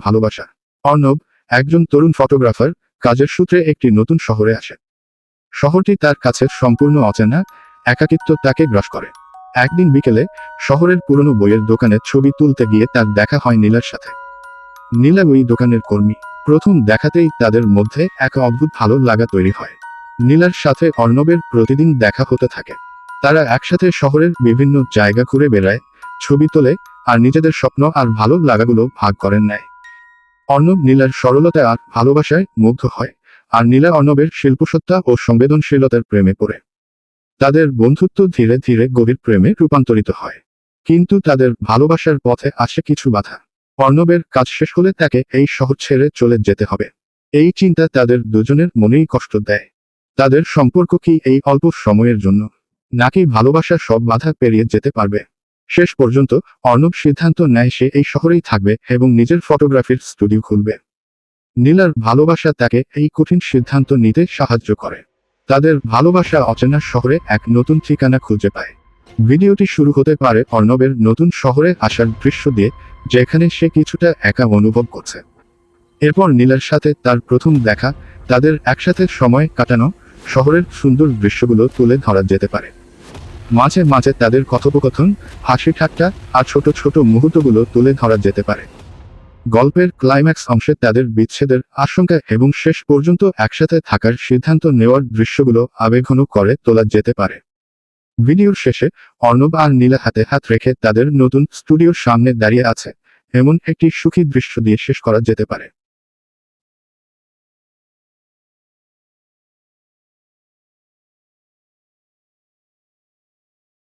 ভালোবাসা। অর্ণব একজন তরুণ ফটোগ্রাফার, কাজের সূত্রে একটি নতুন শহরে আসে। শহরটি তার কাছে সম্পূর্ণ অচেনা, একাকিত্ব তাকে গ্রাস করে। একদিন বিকেলে শহরের পুরনো বইয়ের দোকানে ছবি তুলতে গিয়ে তার দেখা হয় নীলার সাথে। নীলা ওই দোকানের কর্মী। প্রথম দেখাতেই তাদের মধ্যে এক অদ্ভুত ভালো লাগা তৈরি হয়। নীলার সাথে অর্ণবের প্রতিদিন দেখা হতে থাকে। তারা একসাথে শহরের বিভিন্ন জায়গা ঘুরে বেড়ায়, ছবি তোলে, আর নিজেদের স্বপ্ন আর ভালো লাগাগুলো ভাগ করেন নেয়। অর্ণব নীলার সরলতা আর ভালোবাসায় মুগ্ধ হয়, আর নীলা অর্ণবের শিল্পসত্তা ও সংবেদনশীলতার প্রেমে পড়ে। তাদের বন্ধুত্ব ধীরে ধীরে গভীর প্রেমে রূপান্তরিত হয়। কিন্তু তাদের ভালোবাসার পথে আসে কিছু বাধা। অর্ণবের কাজ শেষ হলে তাকে এই শহর ছেড়ে চলে যেতে হবে। এই চিন্তা তাদের দুজনের মনেই কষ্ট দেয়। তাদের সম্পর্ক কি এই অল্প সময়ের জন্য? নাকি ভালোবাসা সব বাধা পেরিয়ে যেতে পারবে? শেষ পর্যন্ত অর্ণব সিদ্ধান্ত নেয় সে এই শহরেই থাকবে এবং নিজের ফটোগ্রাফির স্টুডিও খুলবে। নীলার ভালোবাসা তাকে এই কঠিন সিদ্ধান্ত নিতে সাহায্য করে। তাদের ভালোবাসা অচেনা শহরে এক নতুন ঠিকানা খুঁজে পায়। ভিডিওটি শুরু হতে পারে অর্ণবের নতুন শহরে আসার দৃশ্য দিয়ে, যেখানে সে কিছুটা একা অনুভব করছে। এরপর নীলার সাথে তার প্রথম দেখা, তাদের একসাথে সময় কাটানো, শহরের সুন্দর দৃশ্যগুলো তুলে ধরা যেতে পারে। মাঝে মাঝে তাদের কথোপকথন, হাসি ঠাট্টা আর ছোট ছোট মুহূর্তগুলো তুলে ধরা যেতে পারে। গল্পের ক্লাইম্যাক্স অংশে তাদের বিচ্ছেদের আশঙ্কা এবং শেষ পর্যন্ত একসাথে থাকার সিদ্ধান্ত নেওয়ার দৃশ্যগুলো আবেগঘন করে তোলা যেতে পারে। ভিডিওর শেষে অর্ণব আর নীলা হাতে হাত রেখে তাদের নতুন স্টুডিওর সামনে দাঁড়িয়ে আছে, এমন একটি সুখী দৃশ্য দিয়ে শেষ করা যেতে পারে।